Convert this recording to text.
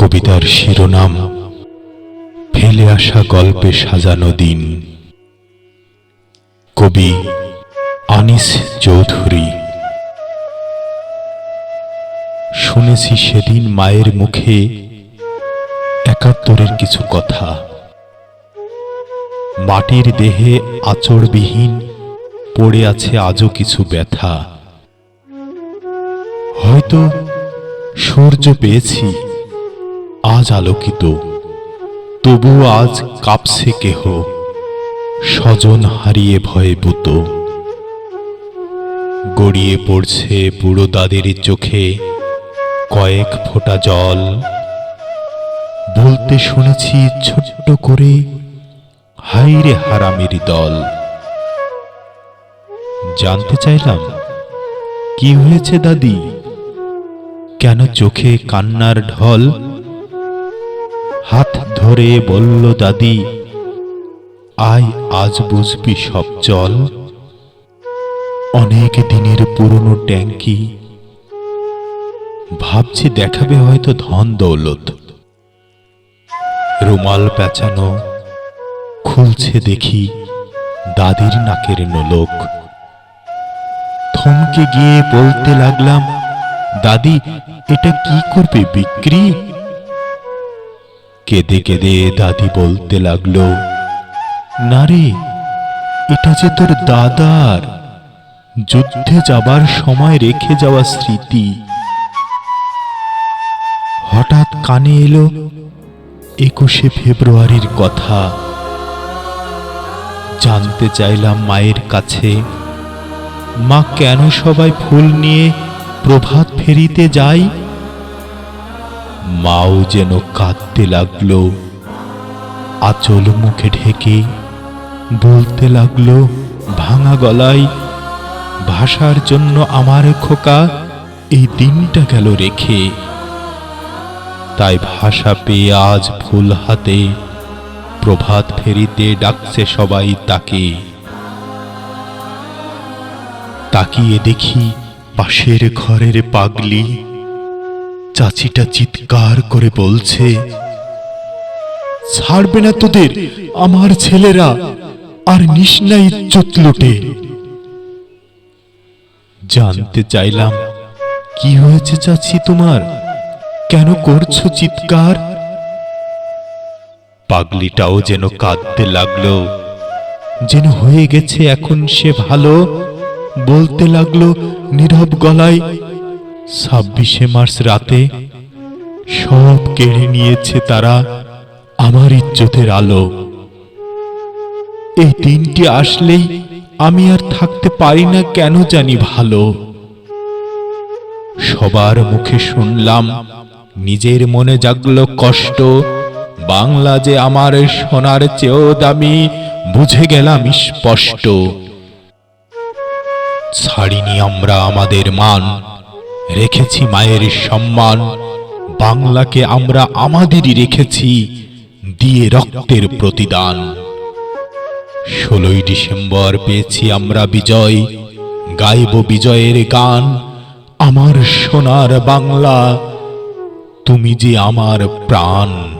কবিতার শিরোনাম, ফেলে আসা গল্পে সাজানো দিন। কবি আনিস চৌধুরী। শুনেছি সেদিন মায়ের মুখে একাত্তরের কিছু কথা। মাটির দেহে আচরবিহীন পড়ে আছে আজও কিছু ব্যথা। হয়তো সূর্য পেয়েছি আজ আলোকিত। তবু আজ কাঁপছে কেহ। স্বজন হারিয়ে ভয়ে বুত গড়িয়ে পড়ছে বুড়ো দাদের চোখে কয়েক ফোঁটা জল। বলতে শুনেছি ছোট্ট করে হাইরে হারামির দল। জানতে চাইলাম, কি হয়েছে দাদি? কেন চোখে কান্নার ঢল? হাত ধরে বলল, দাদি, আয়, আজ বুঝবি সব চল অনেক দিনের পুরনো ট্যাঙ্কি। ভাবছি দেখাবে হয়তো ধন দৌলত। রুমাল পেঁচানো, খুলছে দেখি দাদির নাকের নোলক। থমকে গিয়ে বলতে লাগলাম, দাদি, এটা কি করবে, বিক্রি? কেঁদে কেঁদে দাদি বলতে লাগল। না এটা যে তোর দাদার। যুদ্ধে যাবার সময় রেখে যাওয়া স্মৃতি। হঠাৎ কানে এলো একুশে ফেব্রুয়ারির কথা। জানতে চাইলাম মায়ের কাছে, মা কেন সবাই ফুল নিয়ে প্রভাত ফেরিতে যায়? মাও যেন কাঁদতে লাগল। আচল মুখে ঢেকে বলতে লাগল, ভাঙা গলায়, ভাষার জন্য আমার খোকা, এই দিনটা গেল রেখে। তাই ভাষা পেয়ে আজ ফুল হাতে, প্রভাত ফেরিতে ডাকছে সবাই তাকে। তাকিয়ে দেখি পাশের ঘরের পাগলি, চাচিটা চিৎকার করে বলছে, ছাড়বে না তোদের, আমার ছেলেরা, আর নিষ্না ইজ্জত লুটে। জানতে চাইলাম, কি হয়েছে চাচি তোমার? কেন করছ চিৎকার? পাগলিটাও যেন কাঁদতে লাগল, যেন হয়ে গেছে এখন সে ভালো বলতে লাগল, নীরব গলায়, ছাব্বিশে মার্চ রাতে সব কেড়ে নিয়েছে তারা আমার ইজ্জতের আলো। এই দিনটি আসলেই আমি আর থাকতে পারি না কেন জানি ভালো। সবার মুখে শুনলাম, নিজের মনে জাগলো কষ্ট। বাংলা যে আমার সোনার চেয়েও দামি, বুঝে গেলাম স্পষ্ট। ছাড়িনি আমরা আমাদের মান, রেখেছি মায়ের সম্মান। বাংলাকে আমরা আমাদেরই রেখেছি দিয়ে রক্তের প্রতিদান। ষোলোই ডিসেম্বর পেয়েছি আমরা বিজয়, গাইব বিজয়ের গান, আমার সোনার বাংলা, তুমি যে আমার প্রাণ।